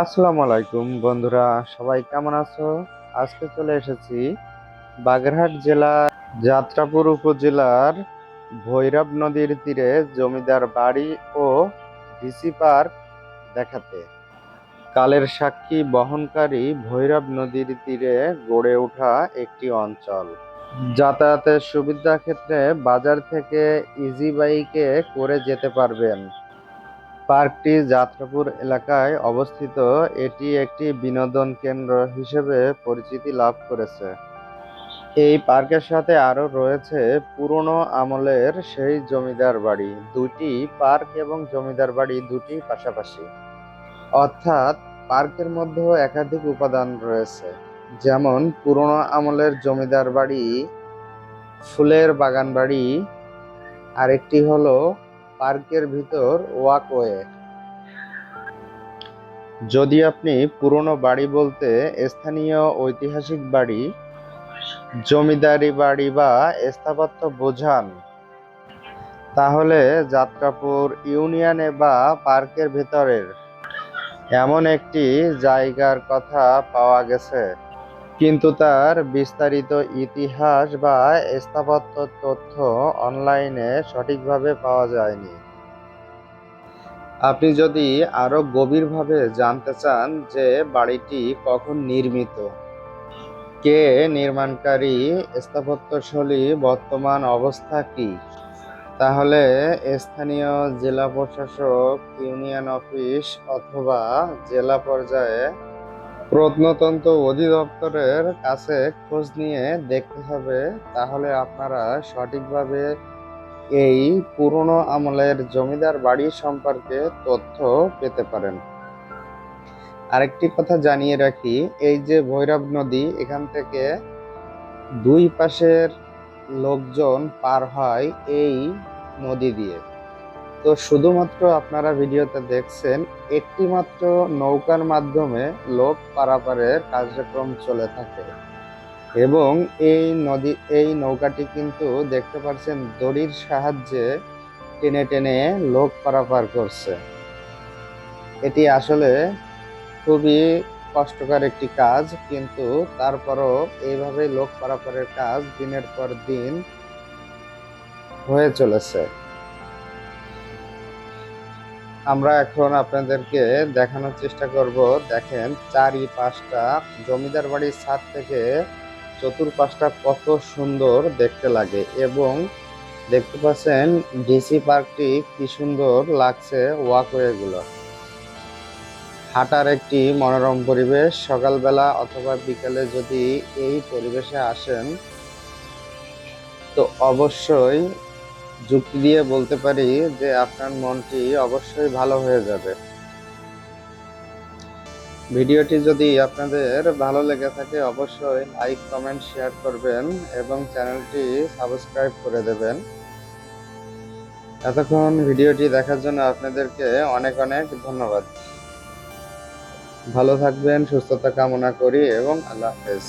আসসালামু আলাইকুম বন্ধুরা, সবাই কেমন আছো? আজকে চলে এসেছি বাগেরহাট জেলার যাত্রাপুর উপজেলার ভৈরব নদীর তীরে জমিদার বাড়ি ও ডিসি পার্ক দেখাতে। কালের সাক্ষী বহনকারী ভৈরব নদীর তীরে গড়ে ওঠা একটি অঞ্চল। যাতায়াতের সুবিধা ক্ষেত্রে বাজার থেকে ইজি বাইকে করে যেতে পারবেন। পার্কটি যাত্রাপুর এলাকায় অবস্থিত। এটি একটি বিনোদন কেন্দ্র হিসেবে পরিচিতি লাভ করেছে। এই পার্কের সাথে আরও রয়েছে পুরনো আমলের সেই জমিদার বাড়ি। দুটি পার্ক এবং জমিদার বাড়ি দুটি পাশাপাশি। অর্থাৎ পার্কের মধ্যেও একাধিক উপাদান রয়েছে। যেমন পুরনো আমলের জমিদার বাড়ি, ফুলের বাগান বাড়ি, আরেকটি হলো পার্কের ভিতর ওয়াকওয়ে। যদি আপনি পুরনো বাড়ি বলতে স্থানীয় ঐতিহাসিক বাড়ি, জমিদারি বাড়ি বা স্থাপত্য বোঝান, তাহলে যাত্রাপুর ইউনিয়নে বা পার্কের ভেতরের এমন একটি জায়গার কথা পাওয়া গেছে। কিন্তু তার বিস্তারিত ইতিহাস বা স্থাপত্য তথ্য অনলাইনে সঠিকভাবে পাওয়া যায়নি। আপনি যদি আরও গভীরভাবে জানতে চান যে বাড়িটি কখন নির্মিত, কে নির্মাণকারী, স্থাপত্যশৈলী, বর্তমান অবস্থা কি, তাহলে স্থানীয় জেলা প্রশাসক, ইউনিয়ন অফিস অথবা জেলা পর্যায়ে প্রত্নতন্ত্র অধিদপ্তরের কাছে খোঁজ নিয়ে দেখতে হবে, তাহলে আপনারা সঠিকভাবে এই পুরনো আমলের জমিদার বাড়ি সম্পর্কে তথ্য পেতে পারেন। আরেকটি কথা জানিয়ে রাখি, এই যে ভৈরব নদী, এখান থেকে দুই পাশের লোকজন পার হয় এই নদী দিয়ে। তো শুধুমাত্র আপনারা ভিডিওতে দেখছেন একটি মাত্র নৌকার মাধ্যমে লোক পারাপারের কার্যক্রম চলে থাকে। এবং এই নদী, এই নৌকাটি কিন্তু দেখতে পাচ্ছেন দড়ির সাহায্যে টেনে টেনে লোক পারাপার করছে। এটি আসলে খুবই কষ্টকর একটি কাজ, কিন্তু তারপরও এইভাবে লোক পারাপারের কাজ দিনের পর দিন হয়ে চলেছে। আমরা এখন আপনাদেরকে দেখানোর চেষ্টা করব। দেখেন চারি পাঁচটা জমিদার বাড়ির ছাদ থেকে চতুর্পাশটা কত সুন্দর দেখতে লাগে এবং দেখতে পাচ্ছেন ডিসি পার্কটি কি সুন্দর লাগছে ওয়াকওয়েগুলো। হাঁটার একটি মনোরম পরিবেশ, সকালবেলা অথবা বিকালে যদি এই পরিবেশে আসেন, তো অবশ্যই যুক্তি দিয়ে বলতে পারি যে আপনার মনটি অবশ্যই ভালো হয়ে যাবে। ভিডিওটি যদি আপনাদের ভালো লেগে থাকে, অবশ্যই লাইক, কমেন্ট, শেয়ার করবেন এবং চ্যানেলটি সাবস্ক্রাইব করে দেবেন। এতক্ষণ ভিডিওটি দেখার জন্য আপনাদেরকে অনেক অনেক ধন্যবাদ। ভালো থাকবেন, সুস্থতা কামনা করি এবং আল্লাহ হাফেজ।